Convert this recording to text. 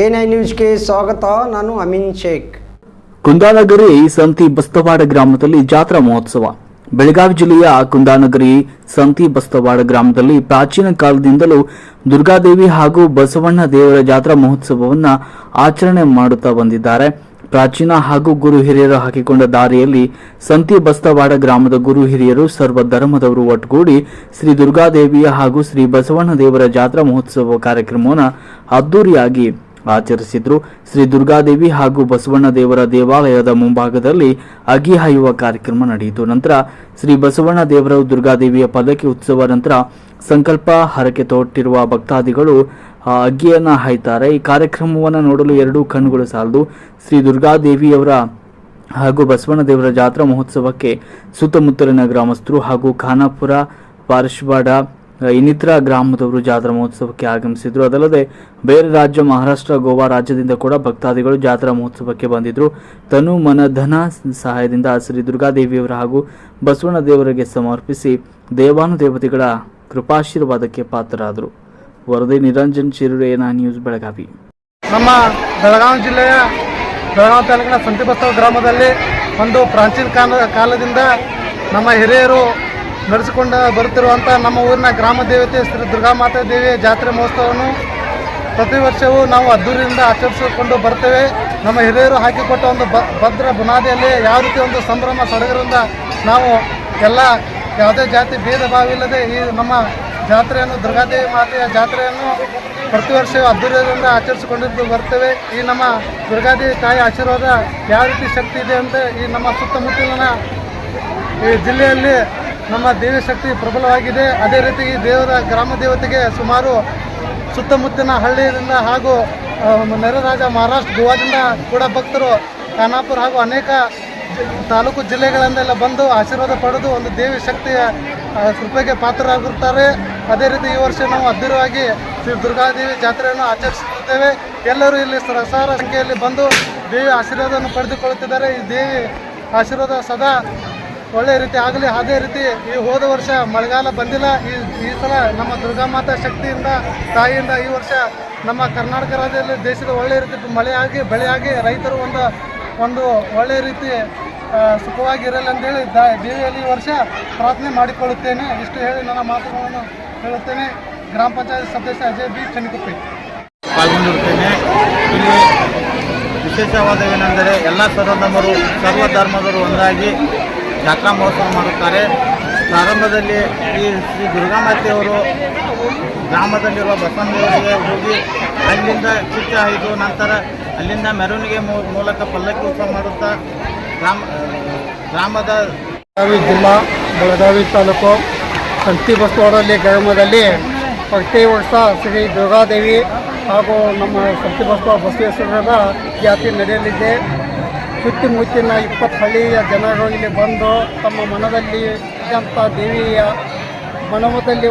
N I ನ್ಯೂಸ್ಗೆ ಸ್ವಾಗತ, ನಾನು ಅಮಿನ್ ಶೇಖ್. ಕುಂದಾನಗರಿ ಸಂತಿ ಬಸ್ತವಾಡ ಗ್ರಾಮದಲ್ಲಿ ಜಾತ್ರಾ ಮಹೋತ್ಸವ. ಬೆಳಗಾವಿ ಜಿಲ್ಲೆಯ ಕುಂದಾನಗರಿ ಸಂತಿ ಬಸ್ತವಾಡ ಗ್ರಾಮದಲ್ಲಿ ಪ್ರಾಚೀನ ಕಾಲದಿಂದಲೂ ದುರ್ಗಾದೇವಿ ಹಾಗೂ ಬಸವಣ್ಣ ದೇವರ ಜಾತ್ರಾ ಮಹೋತ್ಸವವನ್ನು ಆಚರಣೆ ಮಾಡುತ್ತಾ ಬಂದಿದ್ದಾರೆ. ಪ್ರಾಚೀನ ಹಾಗೂ ಗುರು ಹಿರಿಯರು ಹಾಕಿಕೊಂಡ ದಾರಿಯಲ್ಲಿ ಸಂತಿ ಬಸ್ತವಾಡ ಗ್ರಾಮದ ಗುರು ಹಿರಿಯರು ಸರ್ವ ಧರ್ಮದವರು ಒಟ್ಟುಗೂಡಿ ಶ್ರೀ ದುರ್ಗಾದೇವಿಯ ಹಾಗೂ ಶ್ರೀ ಬಸವಣ್ಣ ದೇವರ ಜಾತ್ರಾ ಮಹೋತ್ಸವ ಕಾರ್ಯಕ್ರಮವನ್ನು ಅದ್ದೂರಿಯಾಗಿ ಆಚರಿಸಿದ್ರು. ಶ್ರೀ ದುರ್ಗಾದೇವಿ ಹಾಗೂ ಬಸವಣ್ಣ ದೇವರ ದೇವಾಲಯದ ಮುಂಭಾಗದಲ್ಲಿ ಅಗಿ ಹಾಯುವ ಕಾರ್ಯಕ್ರಮ ನಡೆಯಿತು. ನಂತರ ಶ್ರೀ ಬಸವಣ್ಣ ದೇವರ ದುರ್ಗಾದೇವಿಯ ಪದಕಿ ಉತ್ಸವ ನಂತರ ಸಂಕಲ್ಪ ಹರಕೆ ತೊಟ್ಟಿರುವ ಭಕ್ತಾದಿಗಳು ಅಗ್ಗಿಯನ್ನು ಹಾಯ್ತಾರೆ. ಈ ಕಾರ್ಯಕ್ರಮವನ್ನು ನೋಡಲು ಎರಡೂ ಕಣ್ಣುಗಳು ಸಾಲದು. ಶ್ರೀ ದುರ್ಗಾದೇವಿಯವರ ಹಾಗೂ ಬಸವಣ್ಣ ದೇವರ ಜಾತ್ರಾ ಮಹೋತ್ಸವಕ್ಕೆ ಸುತ್ತಮುತ್ತಲಿನ ಗ್ರಾಮಸ್ಥರು ಹಾಗೂ ಖಾನಾಪುರ, ಪಾರ್ಶ್ವಾಡ ಇನ್ನಿತರ ಗ್ರಾಮದವರು ಜಾತ್ರಾ ಮಹೋತ್ಸವಕ್ಕೆ ಆಗಮಿಸಿದ್ರು. ಅದಲ್ಲದೆ ಬೇರೆ ರಾಜ್ಯ ಮಹಾರಾಷ್ಟ್ರ, ಗೋವಾ ರಾಜ್ಯದಿಂದ ಕೂಡ ಭಕ್ತಾದಿಗಳು ಜಾತ್ರಾ ಮಹೋತ್ಸವಕ್ಕೆ ಬಂದಿದ್ರು. ತನು ಮನ ಧನ ಸಹಾಯದಿಂದ ಶ್ರೀ ದುರ್ಗಾದೇವಿಯವರ ಹಾಗೂ ಬಸವಣ್ಣ ದೇವರಿಗೆ ಸಮರ್ಪಿಸಿ ದೇವಾನುದೇವತೆಗಳ ಕೃಪಾಶೀರ್ವಾದಕ್ಕೆ ಪಾತ್ರರಾದರು. ವರದಿ ನಿರಂಜನ್ ಶಿರುರೇನ ನ್ಯೂಸ್, ಬೆಳಗಾವಿ. ನಮ್ಮ ಬೆಳಗಾವಿ ಜಿಲ್ಲೆಯ ಬೆಳಗಾವಿ ತಾಲೂಕಿನ ಸಂತಿಬಸ್ತವ ಗ್ರಾಮದಲ್ಲಿ ಒಂದು ಪ್ರಾಚೀನ ಕಾಲ ಕಾಲದಿಂದ ನಮ್ಮ ಹಿರಿಯರು ನಡೆಸಿಕೊಂಡು ಬರುತ್ತಿರುವಂಥ ನಮ್ಮ ಊರಿನ ಗ್ರಾಮ ದೇವತೆ ಶ್ರೀ ದುರ್ಗಾಮಾತಾ ದೇವಿಯ ಜಾತ್ರೆ ಮಹೋತ್ಸವವನ್ನು ಪ್ರತಿ ವರ್ಷವೂ ನಾವು ಅದ್ದೂರಿಯಿಂದ ಆಚರಿಸಿಕೊಂಡು ಬರ್ತೇವೆ. ನಮ್ಮ ಹಿರಿಯರು ಹಾಕಿಕೊಟ್ಟ ಒಂದು ಭದ್ರ ಬುನಾದಿಯಲ್ಲಿ ಯಾವ ರೀತಿ ಒಂದು ಸಂಭ್ರಮ ಸಡಗರಿಂದ ನಾವು ಎಲ್ಲ ಯಾವುದೇ ಜಾತಿ ಭೇದ ಭಾವ ಇಲ್ಲದೆ ಈ ನಮ್ಮ ಜಾತ್ರೆಯನ್ನು ದುರ್ಗಾದೇವಿ ಮಾತೆಯ ಜಾತ್ರೆಯನ್ನು ಪ್ರತಿ ವರ್ಷವೂ ಅದ್ದೂರಿಯಿಂದ ಆಚರಿಸಿಕೊಂಡಿದ್ದು ಬರ್ತೇವೆ. ಈ ನಮ್ಮ ದುರ್ಗಾದೇವಿ ತಾಯಿ ಆಶೀರ್ವಾದ ಯಾವ ರೀತಿ ಶಕ್ತಿ ಇದೆ ಅಂತ ಈ ನಮ್ಮ ಸುತ್ತಮುತ್ತಲಿನ ಈ ಜಿಲ್ಲೆಯಲ್ಲಿ ನಮ್ಮ ದೇವಿ ಶಕ್ತಿ ಪ್ರಬಲವಾಗಿದೆ. ಅದೇ ರೀತಿ ಈ ದೇವರ ಗ್ರಾಮ ದೇವತೆಗೆ ಸುಮಾರು ಸುತ್ತಮುತ್ತಲಿನ ಹಳ್ಳಿಯಿಂದ ಹಾಗೂ ಆ, ನೆರೆ ರಾಜ್ಯ ಮಹಾರಾಷ್ಟ್ರ ಗೋವಾದಿಂದ ಕೂಡ ಭಕ್ತರು ಖಾನಾಪುರ ಹಾಗೂ ಅನೇಕ ತಾಲೂಕು ಜಿಲ್ಲೆಗಳಿಂದೆಲ್ಲ ಬಂದು ಆಶೀರ್ವಾದ ಪಡೆದು ಒಂದು ದೇವಿ ಶಕ್ತಿಯ ಕೃಪೆಗೆ ಪಾತ್ರರಾಗಿರುತ್ತಾರೆ. ಅದೇ ರೀತಿ ಈ ವರ್ಷ ನಾವು ಅದ್ಭುತವಾಗಿ ಶ್ರೀ ದುರ್ಗಾದೇವಿ ಜಾತ್ರೆಯನ್ನು ಆಚರಿಸುತ್ತೇವೆ ಎಲ್ಲರೂ ಇಲ್ಲಿ ಸಹಸಾರ ಸಂಖ್ಯೆಯಲ್ಲಿ ಬಂದು ದೇವಿ ಆಶೀರ್ವಾದವನ್ನು ಪಡೆದುಕೊಳ್ಳುತ್ತಿದ್ದಾರೆ. ಈ ದೇವಿ ಆಶೀರ್ವಾದ ಸದಾ ಒಳ್ಳೆ ರೀತಿ ಆಗಲಿ, ಅದೇ ರೀತಿ ಈ ಹೋದ ವರ್ಷ ಮಳೆಗಾಲ ಬಂದಿಲ್ಲ. ಈ ಈ ಸಲ ನಮ್ಮ ದುರ್ಗಾಮಾತಾ ಶಕ್ತಿಯಿಂದ, ತಾಯಿಯಿಂದ ಈ ವರ್ಷ ನಮ್ಮ ಕರ್ನಾಟಕ ರಾಜ್ಯದಲ್ಲಿ ದೇಶದ ಒಳ್ಳೆ ರೀತಿ ಮಳೆಯಾಗಿ ಬೆಳೆಯಾಗಿ ರೈತರು ಒಂದು ಒಂದು ಒಳ್ಳೆ ರೀತಿ ಸುಖವಾಗಿರಲ್ಲ ಸುಖವಾಗಿರಲಿ ಅಂತೇಳಿ ದ, ದೇವಿಯಲ್ಲಿ ಈ ವರ್ಷ ಪ್ರಾರ್ಥನೆ ಮಾಡಿಕೊಳ್ಳುತ್ತೇನೆ. ಇಷ್ಟು ಹೇಳಿ ನನ್ನ ಮಾತುಗಳನ್ನು ಹೇಳುತ್ತೇನೆ. ಗ್ರಾಮ ಪಂಚಾಯತ್ ಸದಸ್ಯ ಅಜಯ್ ಬಿ. ಚನಿಕುಪ್ಪಿ ಪಾಲ್ಗೊಂಡಿರುತ್ತೇನೆ. ಇಲ್ಲಿ ವಿಶೇಷವಾದವೇನೆಂದರೆ ಎಲ್ಲ ಸರ್ವಧರ್ಮರು ಸರ್ವ ಧರ್ಮದವರು ಒಂದಾಗಿ ಜಾತ್ರಾ ಮಹೋತ್ಸವ ಮಾಡುತ್ತಾರೆ. ಪ್ರಾರಂಭದಲ್ಲಿ ಈ ಶ್ರೀ ದುರ್ಗಾಮಾತೆಯವರು ಗ್ರಾಮದಲ್ಲಿರುವ ಬಸವಣ್ಣದೇವರಿಗೆ ಹೋಗಿ ಅಲ್ಲಿಂದ ಕಿಚ್ಚ ಆಯಿತು ನಂತರ ಅಲ್ಲಿಂದ ಮೆರವಣಿಗೆ ಮೂಲಕ ಪಲ್ಲಕ್ಕಿ ಉತ್ಸವ ಮಾಡುತ್ತಾ ಗ್ರಾಮ ಗ್ರಾಮದ ಬೆಳಗಾವಿ ಜಿಲ್ಲಾ, ಬೆಳಗಾವಿ ತಾಲೂಕು ಸಂತಿ ಬಸವಾಡಲ್ಲಿ ಗ್ರಾಮದಲ್ಲಿ ಪ್ರತಿ ವರ್ಷ ಶ್ರೀ ದುರ್ಗಾದೇವಿ ಹಾಗೂ ನಮ್ಮ ಸಂತಿ ಬಸವ ಬಸವೇಶ್ವರರ ಜಾತಿ ನಡೆಯಲಿದೆ. ಸುತ್ತಮುತ್ತಿನ ಇಪ್ಪತ್ತು ಹಳ್ಳಿಯ ಜನರು ಇಲ್ಲಿ ಬಂದು ತಮ್ಮ ಮನದಲ್ಲಿ ಇದ್ದಂಥ ದೇವಿಯ ಮನವದಲ್ಲಿ